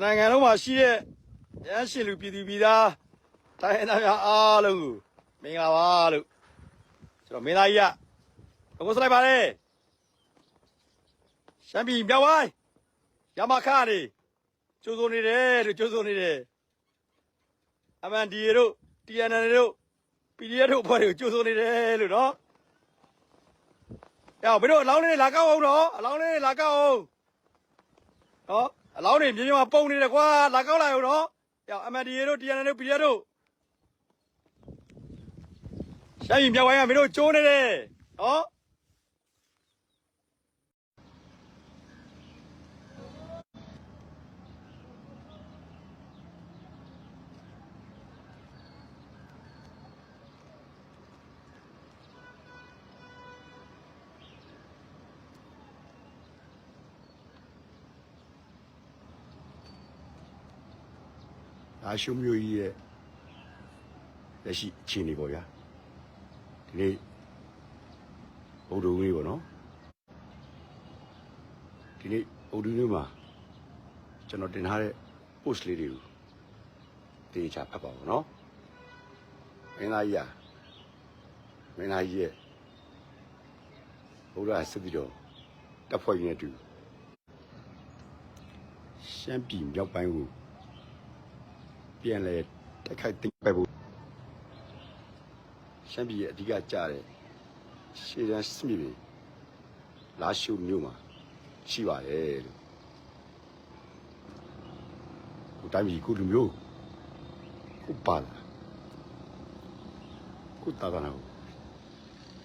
နိုင်ငံလုံးမှာရှိတဲ့ရဟန်းရှင်လူပြည်သူပြည်သားတိုင်းရင်းသားများအားလုံးကိုမင်္ဂလာပါလို့ကျွန်တော်မင်းသားကြီးကဘုံစလိုက်ပါလေရှမ်းပြည်မြောက်ပိုင်းရမခါနေကျိုးစုံနေတယ်လို့ကျိုးစုံနေတယ်အမန်ဒီတို့ TNN တို့ PDF တို့အဖွဲ့တွေကိုကျိုးစုံနေတယ်လို့နော်야ဘယ်တော့အလောင်းလေးလာကောက်အောင်နော်အလောင်းလေးလာကောက်အောင်နော် အလောင်းတွေမြင်းမြင်းမပုံနေတယ်ကွာလာကောက်လိုက်အောင်နော်야အမန်ဒီတို့ TNN တို့ PDF တို့ရှမ်းပြည်မြောက်ပိုင်းကမင်းတို့ကျိုးနေတယ်နော် ဒါရှုံမျိုးကြီးရဲ့လက်ရှိအခြေအနေပေါ့ဗျာဒီနေ့ဗုဒ္ဓဝင်းပေါ့နော်ဒီနေ့ဗုဒ္ဓဝင်းမှာကျွန်တော်တင်ထားတဲ့ post လေးတွေကိုတေချာဖတ်ပါဦးနော်မင်းသားကြီးอ่ะမင်းသားကြီးရဲ့ဘုရားစစ်တီတော်တပ်ဖွဲ့ကြီးနဲ့အတူရှမ်းပြည်မြောက်ပိုင်းကို ပြန်လဲတိုက်ခိုက်သိမ်းပိုက်ဖို့ရှမ်းပြည်ရဲ့အဓိကကြားတဲ့ရှေ့တန်းစစ်မြေပြင်လာရှုမြို့မှာရှိပါတယ်လို့ကိုတိုင်းပြည်ကိုလူမျိုးကိုပါလာကိုတာကနာကို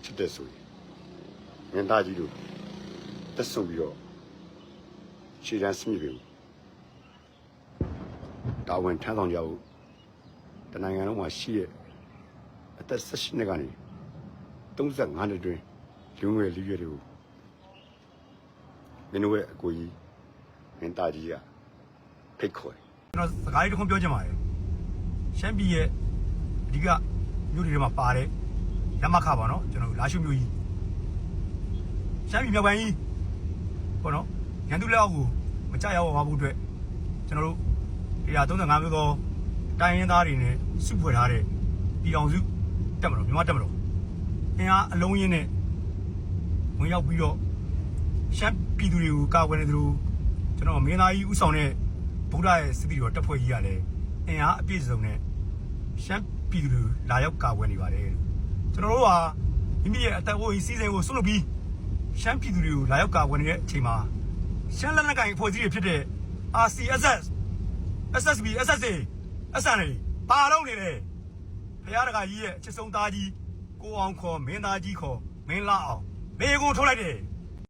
ချစ်တဲ့ဆိုရင်မင်းသားကြီးတို့တက်ဆုံပြီးတော့ရှေ့တန်းစစ်မြေပြင်ကို တာဝန်ထမ်းဆောင်ကြဖို့တနိုင်ငံလုံးမှာရှိရဲ့အသက်16နှစ်ကနေ35နှစ်တွင်လူငယ်လူရွယ်တွေကိုမင်းတို့ရဲ့အကိုကြီးမင်းသားကြီးကဖိတ်ခေါ်တယ်ကျွန်တော်စကားလေးတစ်ခုပြောချင်ပါတယ်ရှမ်းပြည်ရဲ့အဓိကမြို့တွေထဲမှာပါတဲ့ရမခပါနော်ကျွန်တော်လာရှုမြို့ကြီးရှမ်းပြည်မြောက်ပိုင်းကြီးပေါ့နော်ရန်သူလက်အောက်ကိုမကြရောက်ပါဘူးအတွက်ကျွန်တော်တို့ 135မျိုးသောတိုင်းရင်းသားတွေနဲ့စုဖွဲ့ထားတဲ့ပြည်အောင်စုတက်မတော်မြန်မာတက်မတော်အင်အားအလုံးရင်းနဲ့ဝင်ရောက်ပြီးတော့ရှမ်းပြည်သူတွေကိုကာကွယ်နေသလိုကျွန်တော်မင်းသားကြီးဥဆောင်တဲ့ဗုဒ္ဓရဲ့စစ်တီတော်တပ်ဖွဲ့ကြီးကလည်းအင်အားအပြည့်စုံနဲ့ရှမ်းပြည်သူတွေလာရောက်ကာကွယ်နေပါတယ်ကျွန်တော်တို့ဟာမိမိရဲ့အသက်အိုးကြီးစီစဉ်ကိုဆွလုပ်ပြီးရှမ်းပြည်သူတွေကိုလာရောက်ကာကွယ်နေတဲ့အချိန်မှာရှမ်းလက်နက်ကိုင်အဖွဲ့အစည်းတွေဖြစ်တဲ့ RCSS SSB SSA SNA ပါတော့နေတယ်ဖရားတကာကြီးရဲ့အချစ်ဆုံးသားကြီးကိုအောင်ခေါ်မင်းသားကြီးခေါ်မင်းလာအောင်မေကိုထုတ်လိုက်တယ်